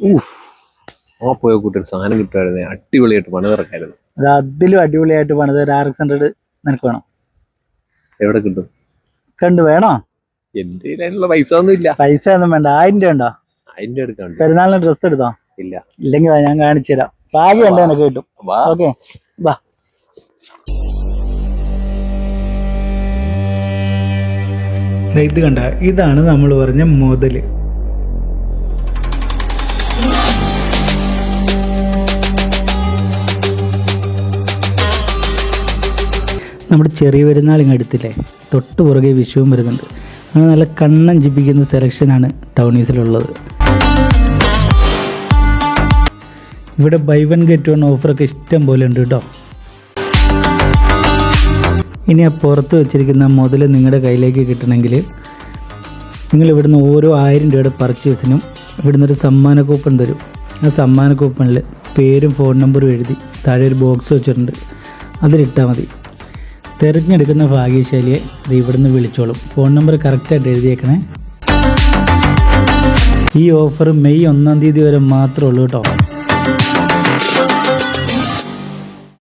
ഊഫ് ആ പോയ കൂട്ടി സാധനം കിട്ടുമായിരുന്നേ. അടിപൊളിയായിട്ട് പണിതിറക്കായിരുന്നു. അത് അതിലും അടിപൊളിയായിട്ട് പണിത് ഒരു ആർ എക്സ് ഹൺഡ്രഡ് നിനക്ക് വേണം. എവിടെ കിട്ടും? കണ്ടു വേണോ? എന്റെ കയ്യിൽ അതിനുള്ള പൈസ ഒന്നും ഇല്ല. പൈസ ഒന്നും വേണ്ട. ആയിരം രൂപ ഉണ്ടോ? അതിന്റെ എടുക്കാണ്ട് പെരുന്നാളിന് ഡ്രസ്സ് എടുത്തോ? ഇല്ല. ഇല്ലെങ്കിൽ ഞാൻ കാണിച്ചു തരാം. ഭാഗ്യമുണ്ട് നിനക്ക് കിട്ടും. വാ. ഓക്കെ. വാ. ഇത് കണ്ട ഇതാണ് നമ്മൾ പറഞ്ഞ മുതൽ. നമ്മുടെ ചെറിയ പെരുന്നാൾ ഇങ്ങ് അടുത്തില്ലേ തൊട്ട് പുറകെ വിഷുവും വരുന്നുണ്ട്. അങ്ങനെ നല്ല കണ്ണം ജിപ്പിക്കുന്ന സെലക്ഷനാണ് ടൗണീസിലുള്ളത്. ഇവിടെ ബൈ വൺ ഗെറ്റ് വൺ ഓഫറൊക്കെ ഇഷ്ടം പോലെ ഉണ്ട് കേട്ടോ. ഇനി ആ പുറത്ത് വെച്ചിരിക്കുന്ന മുതൽ നിങ്ങളുടെ കയ്യിലേക്ക് കിട്ടണമെങ്കിൽ നിങ്ങൾ ഇവിടുന്ന് ഓരോ ആയിരം രൂപയുടെ പർച്ചേസിനും ഇവിടുന്ന് ഒരു സമ്മാന കൂപ്പൺ തരും. ആ സമ്മാന കൂപ്പണിൽ പേരും ഫോൺ നമ്പറും എഴുതി താഴെ ഒരു ബോക്സ് വെച്ചിട്ടുണ്ട്. അതിലിട്ടാൽ മതി. തിരഞ്ഞെടുക്കുന്ന ഭാഗ്യശാലിയെ ഇത് ഇവിടുന്ന് വിളിച്ചോളും. ഫോൺ നമ്പർ കറക്റ്റായിട്ട് എഴുതിയേക്കണേ. ഈ ഓഫർ മെയ് ഒന്നാം തീയതി വരെ മാത്രമേ ഉള്ളൂ കേട്ടോ.